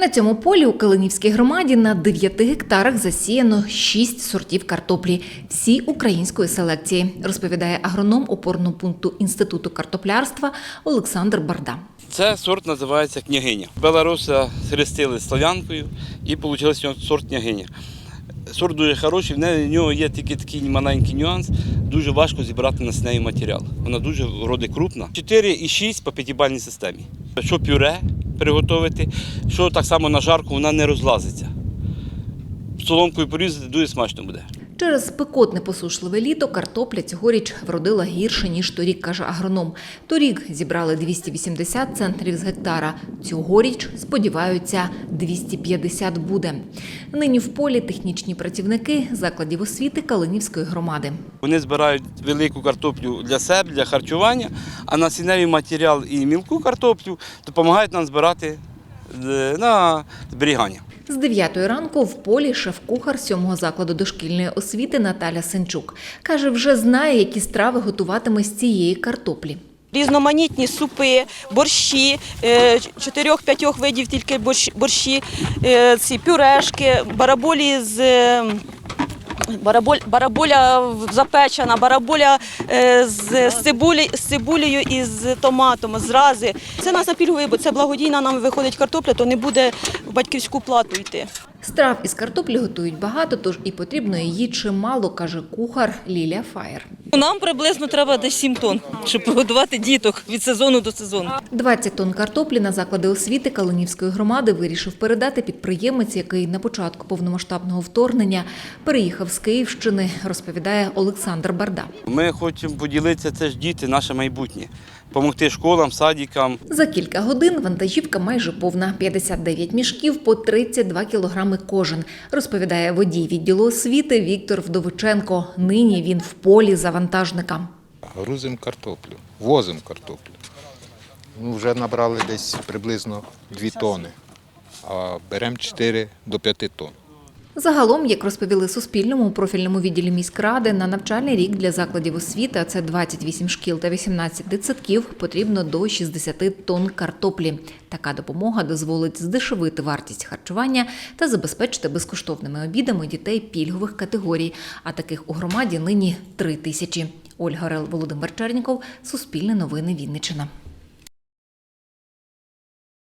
На цьому полі у Калинівській громаді на 9 гектарах засіяно 6 сортів картоплі, всі української селекції, розповідає агроном опорного пункту Інституту картоплярства Олександр Барда. Це сорт називається княгиня. Белоруса хрестили славянкою і вийшов сорт княгиня. Сорт дуже хороший, в нього є тільки такий маленький нюанс. Дуже важко зібрати на неї матеріал. Вона дуже вроде крупна. 4 і 6 по п'ятибальній системі. Що пюре приготувати, що так само на жарку вона не розлазиться. Соломкою порізати дуже смачно буде. Через спекотне посушливе літо картопля цьогоріч вродила гірше, ніж торік, каже агроном. Торік зібрали 280 центрів з гектара. Цьогоріч, сподіваються, 250 буде. Нині в полі технічні працівники закладів освіти Калинівської громади. Вони збирають велику картоплю для себе, для харчування, а насінневий матеріал і мілку картоплю допомагають нам збирати на зберігання. З 9 ранку в полі шеф-кухар сьомого закладу дошкільної освіти Наталя Сенчук. Каже, вже знає, які страви готуватиме з цієї картоплі. Різноманітні супи, борщі, е, чотирьох-п'ятьох видів тільки борщ- борщі, е, ці пюрешки, бараболі з. Е, барабуля запечена, бараболя е, з, з, цибулі, з цибулею і з томатом, зрази. Це нас на пільговий, бо це благодійна нам виходить картопля, то не буде в батьківську плату йти. Страв із картоплі готують багато, тож і потрібно її чимало, каже кухар Лілія Фаєр. Нам приблизно треба десь 7 тонн, щоб прогодувати діток від сезону до сезону. 20 тонн картоплі на заклади освіти Калинівської громади вирішив передати підприємець, який на початку повномасштабного вторгнення переїхав з Київщини, розповідає Олександр Барда. Ми хочемо поділитися, це ж діти, наше майбутнє. Помогти школам, садикам. За кілька годин вантажівка майже повна 59 мішків по 32 кілограми кожен, розповідає водій відділу освіти Віктор Вдовиченко. Нині він в полі за вантажника. Грузимо картоплю, возимо картоплю. Ну, вже набрали десь приблизно 2 тони, а беремо 4 до 5 тонн. Загалом, як розповіли Суспільному у профільному відділі міськради, на навчальний рік для закладів освіти, а це 28 шкіл та 18 дитсадків, потрібно до 60 тонн картоплі. Така допомога дозволить здешевити вартість харчування та забезпечити безкоштовними обідами дітей пільгових категорій. А таких у громаді нині три тисячі. Ольга Рел, Володимир Черніков, Суспільне новини Вінниччина.